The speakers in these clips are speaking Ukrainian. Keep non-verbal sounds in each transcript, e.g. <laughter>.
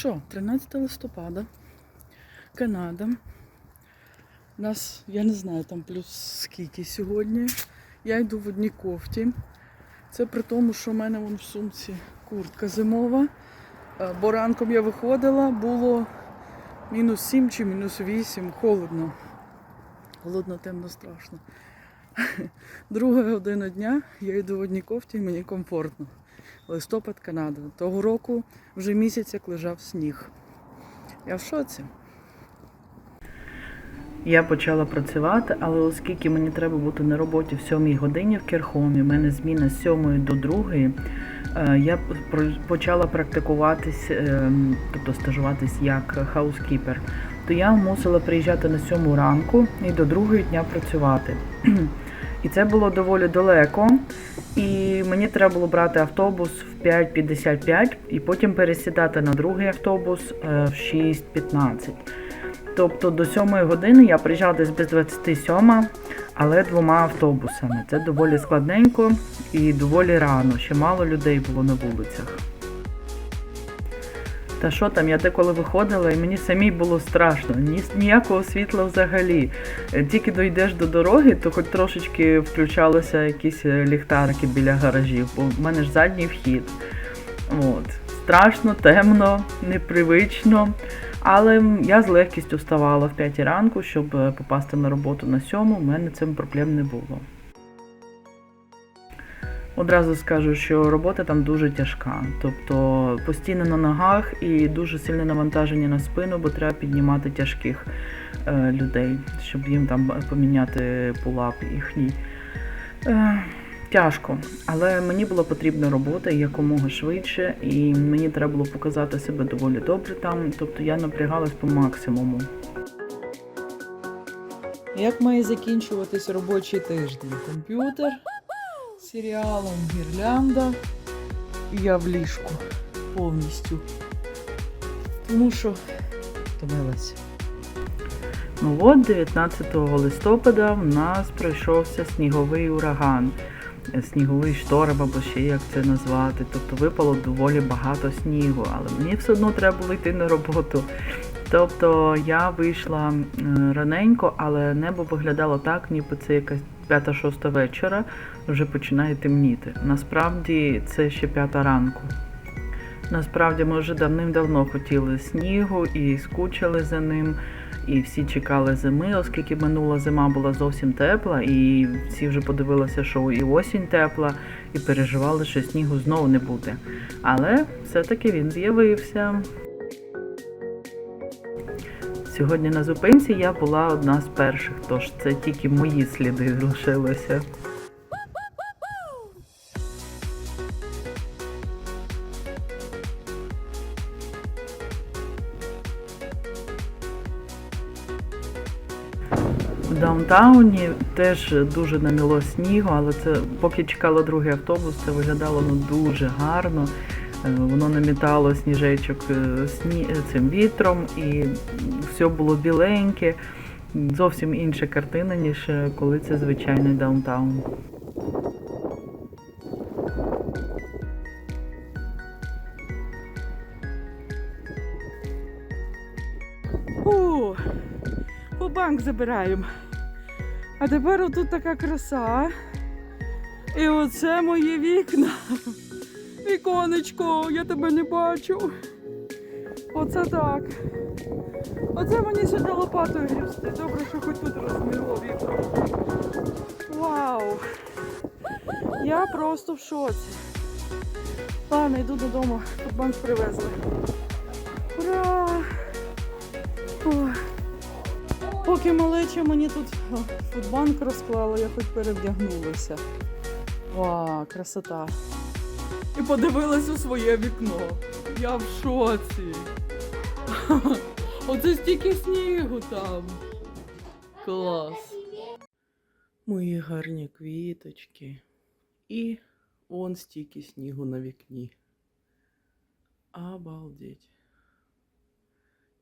що, 13 листопада, Канада. У нас, я не знаю, там плюс скільки сьогодні. Я йду в одній кофті. Це при тому, що в мене вон в сумці куртка зимова. Е, Бо ранком я виходила, було мінус 7 чи мінус 8, холодно. Холодно, темно, страшно. <laughs> Друга година дня я йду в одній кофті і мені комфортно. Листопад Канада. Того року вже місяць як лежав сніг. Я в шоці. Я почала працювати, але оскільки мені треба бути на роботі в 7 годині в Керхомі, в мене зміна з 7 до 2, е, я почала практикуватись, е, тобто стажуватись як хаускіпер. То я мусила приїжджати на 7 ранку і до 2 дня працювати. <clears throat> І це було доволі далеко. І мені треба було брати автобус в 5.55 і потім пересідати на другий автобус е, в 6.15. Тобто до 7 години я приїжджала десь без 27, але двома автобусами. Це доволі складненько і доволі рано. Ще мало людей було на вулицях. Та що там, я деколи виходила, і мені самій було страшно, ні, ніякого світла взагалі. Е, Тільки дійдеш до дороги, то хоч трошечки включалися якісь е, ліхтарики біля гаражів, бо в мене ж задній вхід. От. Страшно, темно, непривично. Але я з легкістю вставала в 5 ранку, щоб е, попасти на роботу на 7, у мене цим проблем не було. Одразу скажу, що робота там дуже тяжка. Тобто постійно на ногах і дуже сильне навантаження на спину, бо треба піднімати тяжких е, людей, щоб їм там поміняти пулап їхній. Е, тяжко, але мені була потрібна робота якомога швидше, і мені треба було показати себе доволі добре там. Тобто я напрягалась по максимуму. Як має закінчуватись робочий тиждень? Комп'ютер, серіалом гірлянда. Я в ліжку повністю. Тому що втомилася. Ну от 19 листопада в нас пройшовся сніговий ураган. Сніговий шторм, або ще як це назвати. Тобто випало доволі багато снігу, але мені все одно треба було йти на роботу. Тобто я вийшла раненько, але небо виглядало так, ніби це якась п'ята-шоста вечора, вже починає темніти. Насправді це ще п'ята ранку. Насправді ми вже давним-давно хотіли снігу і скучили за ним, і всі чекали зими, оскільки минула зима була зовсім тепла, і всі вже подивилися, що і осінь тепла, і переживали, що снігу знову не буде. Але все-таки він з'явився. Сьогодні на зупинці я була одна з перших, тож це тільки мої сліди залишилися. В даунтауні теж дуже наміло снігу, але це поки чекала другий автобус, це виглядало ну дуже гарно. Е, Воно намітало сніжечок е, е, цим вітром, і все було біленьке. Зовсім інша картина, ніж коли це звичайний даунтаун. Фу, по банк забираємо. А тепер отут така краса. І оце мої вікна. Віконечко, я тебе не бачу. Оце так. Оце мені сюди лопатою грібсти. Добре, що хоч тут розміло вікно. Вау! Я просто в шоці. Ладно, йду додому, тут банк привезли. Ура! Поки малеча мені тут о, фудбанк розклала, я хоч перевдягнулася. Вау, красота. І подивилась у своє вікно. Я в шоці. <laughs> Оце стільки снігу там. Клас. Мої гарні квіточки. І вон стільки снігу на вікні. Обалдеть.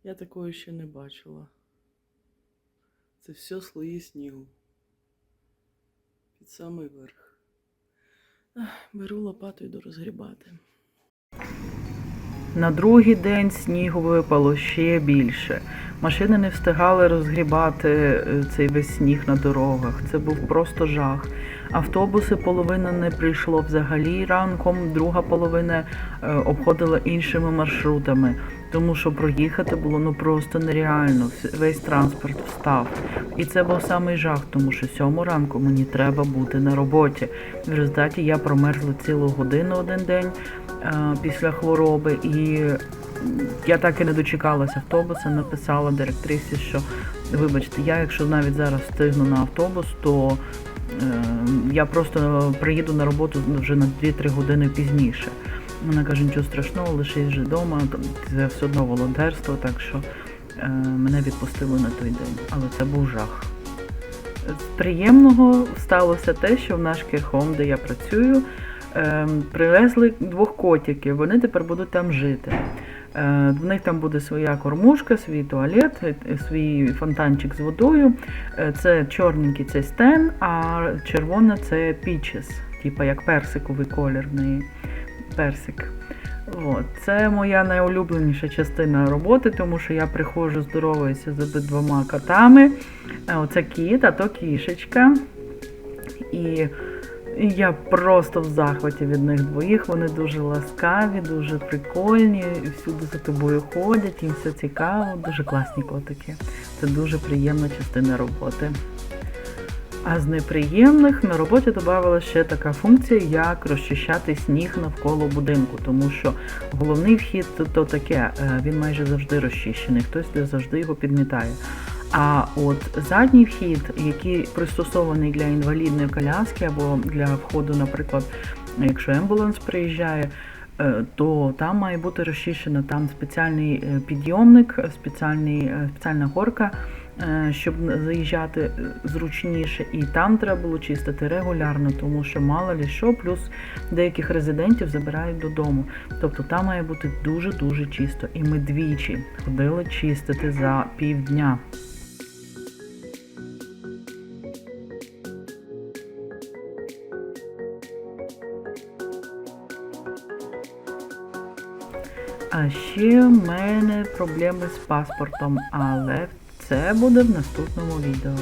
Я такого ще не бачила. Це все слої снігу. Під самий верх. Беру лопату йду розгрібати. На другий день снігу випало ще більше. Машини не встигали розгрібати е, цей весь сніг на дорогах. Це був просто жах. Автобуси половина не прийшло взагалі ранком, друга половина е, обходила іншими маршрутами, тому що проїхати було ну просто нереально. Весь транспорт встав. І це був самий жах, тому що сьому ранку мені треба бути на роботі. В результаті я промерзла цілу годину один день е, після хвороби, і я так і не дочекалася автобуса. Написала директрисі, що вибачте, я якщо навіть зараз встигну на автобус, то е, я просто приїду на роботу вже на 2-3 години пізніше. Вона каже, нічого страшного, лишись вже вдома, це все одно волонтерство, так що е, мене відпустили на той день. Але це був жах. З приємного сталося те, що в наш кірхом, де я працюю, ем, привезли двох котиків. Вони тепер будуть там жити. Е, В них там буде своя кормушка, свій туалет, е, свій фонтанчик з водою. Е, Це чорненький це стен, а червона це пічес, типа як персиковий колір в неї. Персик. От. Це моя найулюбленіша частина роботи, тому що я приходжу, здороваюся з обидвома котами. Е, Оце кіт, а то кішечка. І я просто в захваті від них двоїх. Вони дуже ласкаві, дуже прикольні, всюди за тобою ходять, їм все цікаво, дуже класні котики. Це дуже приємна частина роботи. А з неприємних на роботі додавала ще така функція, як розчищати сніг навколо будинку, тому що головний вхід то, таке, е, він майже завжди розчищений, хтось завжди його підмітає. А от задній вхід, який пристосований для інвалідної коляски або для входу, наприклад, якщо амбуланс приїжджає, е, то там має бути розчищено там спеціальний е, підйомник, спеціальний, спеціальна горка, щоб заїжджати е, зручніше. І там треба було чистити регулярно, тому що мало лі що, плюс деяких резидентів забирають додому. Тобто там має бути дуже-дуже чисто. І ми двічі ходили чистити за півдня. А ще в мене проблеми з паспортом, але це буде в наступному відео.